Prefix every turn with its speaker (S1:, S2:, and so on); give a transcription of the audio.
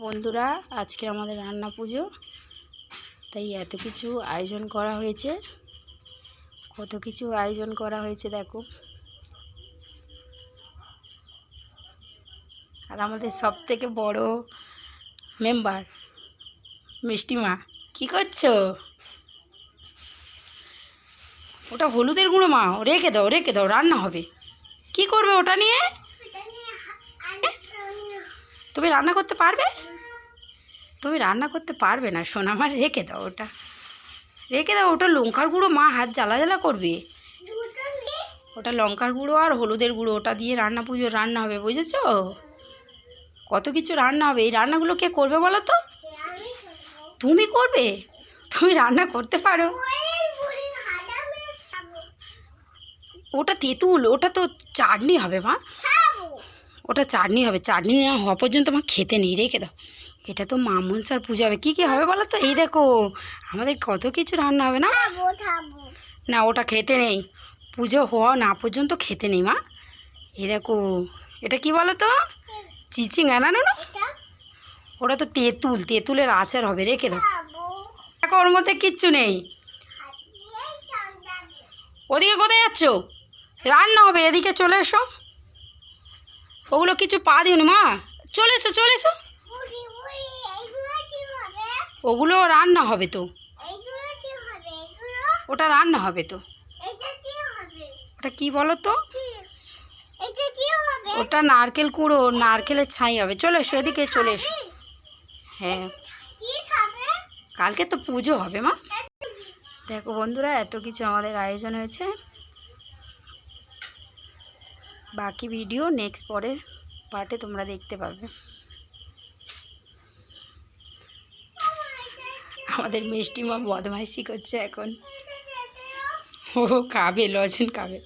S1: বন্ধুরা আজকে আমাদের রান্না পুজো। তাই এত কিছু আয়োজন করা হয়েছে। কত কিছু আয়োজন করা হয়েছে দেখো। আর আমাদের সব থেকে বড় মেম্বার মিষ্টিমা। কি করছ? ওটা হলুদের গুঁড়ো মা। রেখে দাও রেখে দাও রান্না হবে। কি করবে ওটা নিয়ে? তুমি রান্না করতে পারবে? তুমি রান্না করতে পারবে না সোনা আমার রেখে দাও ওটা। রেখে দাও ওটা লঙ্কার গুঁড়ো মা হাত জ্বালা জ্বালা করবে। ওটা লঙ্কার গুঁড়ো আর হলুদের গুঁড়ো ওটা দিয়ে রান্না পুজো রান্না হবে বুঝেছ? কত কিছু রান্না হবে এই রান্নাগুলো কে করবে বলো তো? তুমি করবে? তুমি রান্না করতে পারো। ওটা তেঁতুল ওটা তো চাটনি হবে মা। ওটা চাটনি হবে চাটনি না হওয়া পর্যন্ত আমার খেতে নেই রেখে দাও। এটা তো মা মনসার পুজো হবে। কী কী হবে বলো তো? এই দেখো আমাদের কত কিছু রান্না হবে না? না ওটা খেতে নেই। পুজো হওয়া না পর্যন্ত খেতে নেই মা। এই দেখো এটা কি বলো তো? চিচিং আনানো না ওটা তো তেঁতুল তেঁতুলের আচার হবে রেখে দাও। দেখো ওর মধ্যে কিচ্ছু নেই। ওদিকে কোথায় যাচ্ছ? রান্না হবে এদিকে চলে এসো। ওগুলো কিছু পা দিও মা। চলে এসো চলে এসো। ওগুলো রান্না হবে তো। ওটা রান্না হবে তো। ওটা কি বলো তো? ওটা নারকেল কুড়ো নারকেলের ছাই হবে। চলে এসো এদিকে চলে এসো। হ্যাঁ। কালকে তো পুজো হবে মা। দেখো বন্ধুরা এত কিছু আমাদের আয়োজন হয়েছে। বাকি ভিডিও নেক্সট পরের পার্টে তোমরা দেখতে পাবে আমাদের মিষ্টি মা বদমাইশি করছে এখন। ও খাবে লজেন খাবে।